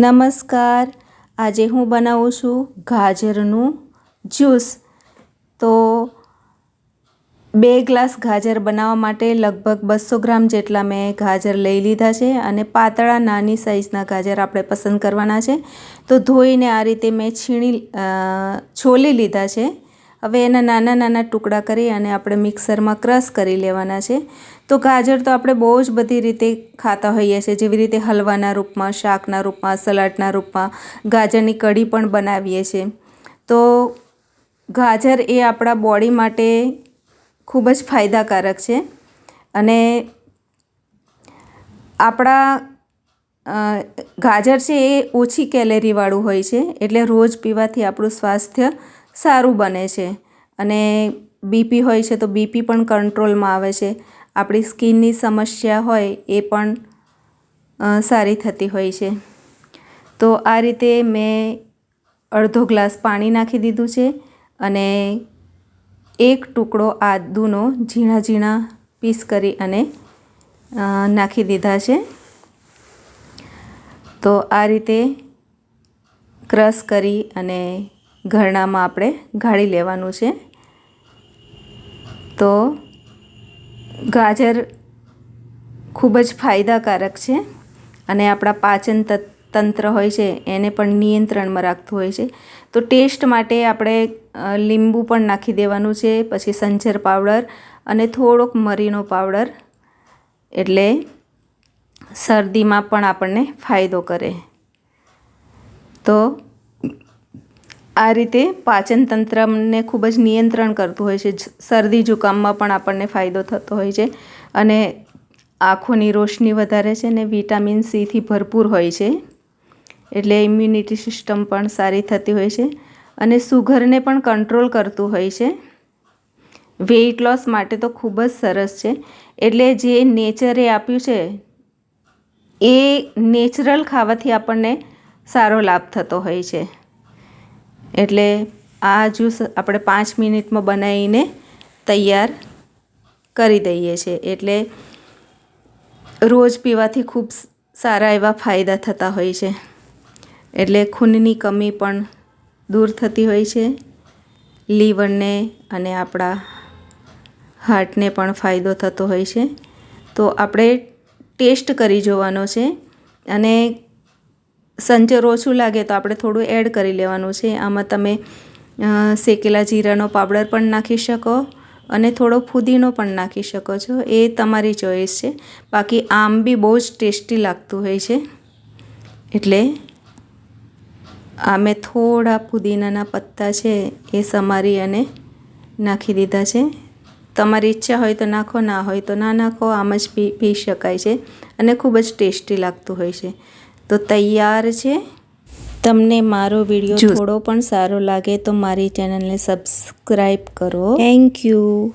નમસ્કાર. આજે હું બનાવું છું ગાજરનું જ્યુસ. તો બે ગ્લાસ ગાજર બનાવવા માટે લગભગ બસો ગ્રામ જેટલા મેં ગાજર લઈ લીધા છે અને પાતળા નાની સાઇઝના ગાજર આપણે પસંદ કરવાના છે. તો ધોઈને આ રીતે મેં છીણી છોલી લીધા છે. હવે એના નાના નાના ટુકડા કરી અને આપણે મિક્સરમાં ક્રશ કરી લેવાના છે. તો ગાજર તો આપણે બહુ જ બધી રીતે ખાતા હોઈએ છીએ. જેવી રીતે હલવાના રૂપમાં, શાકના રૂપમાં, સલાડના રૂપમાં ગાજરની કઢી પણ બનાવીએ છીએ. તો ગાજર એ આપણા બોડી માટે ખૂબ જ ફાયદાકારક છે. અને આપણા ગાજર છે એ ઓછી કેલેરીવાળું હોય છે. એટલે રોજ પીવાથી આપણું સ્વાસ્થ્ય સારું બને છે. અને બીપી હોય છે તો બીપી પણ કંટ્રોલમાં આવે છે. આપણી સ્કિનની સમસ્યા હોય એ પણ સારી થતી હોય છે. તો આ રીતે મેં અડધો ગ્લાસ પાણી નાખી દીધું છે અને એક ટુકડો આદુનો ઝીણા ઝીણા પીસ કરી અને નાખી દીધા છે. તો આ રીતે ક્રશ કરી અને ઘરણામાં આપણે ગાળી લેવાનું છે. તો ગાજર ખૂબ જ ફાયદાકારક છે અને આપણા પાચન તંત્ર હોય છે, એને પણ નિયંત્રણમાં રાખતું હોય છે. તો ટેસ્ટ માટે આપણે લીંબુ પણ નાખી દેવાનું છે, પછી સંચર પાવડર અને થોડોક મરીનો પાવડર. એટલે શરદીમાં પણ આપણને ફાયદો કરે. તો આ રીતે પાચન તંત્રને ખૂબ જ નિયંત્રણ કરતું હોય છે. શરદી જુકામમાં પણ આપણને ફાયદો થતો હોય છે અને આંખોની રોશની વધારે છે ને વિટામિન સીથી ભરપૂર હોય છે. એટલે ઇમ્યુનિટી સિસ્ટમ પણ સારી થતી હોય છે અને સુગરને પણ કંટ્રોલ કરતું હોય છે. વેઇટ લોસ માટે તો ખૂબ જ સરસ છે. એટલે જે નેચરે આપ્યું છે, એ નેચરલ ખાવાથી આપણને સારો લાભ થતો હોય છે. એટલે આ જ્યુસ આપણે પાંચ મિનિટમાં બનાવીને તૈયાર કરી દઈએ છીએ. એટલે રોજ પીવાથી ખૂબ સારા એવા ફાયદા થતા હોય છે. એટલે ખૂનની કમી પણ દૂર થતી હોય છે. લીવરને અને આપણા હાર્ટને પણ ફાયદો થતો હોય છે. તો આપણે ટેસ્ટ કરી જોવાનો છે અને સંચર ઓછું લાગે તો આપણે થોડું એડ કરી લેવાનું છે. આમાં તમે શેકેલા જીરાનો પાવડર પણ નાખી શકો અને થોડો ફુદીનો પણ નાખી શકો છો. એ તમારી ચોઈસ છે. બાકી આમ બી બહુ જ ટેસ્ટી લાગતું હોય છે. એટલે આ મેં થોડા પુદીનાના પત્તા છે એ સમારી અને નાખી દીધા છે. તમારી ઈચ્છા હોય તો નાખો, ના હોય તો ના નાખો, આમ જ પી પી શકાય છે. અને ખૂબ જ ટેસ્ટી લાગતું હોય છે. તો તૈયાર છે? તમને મારો વીડિયો થોડો પણ સારો લાગે તો મારી ચેનલને સબસ્ક્રાઈબ કરો. Thank you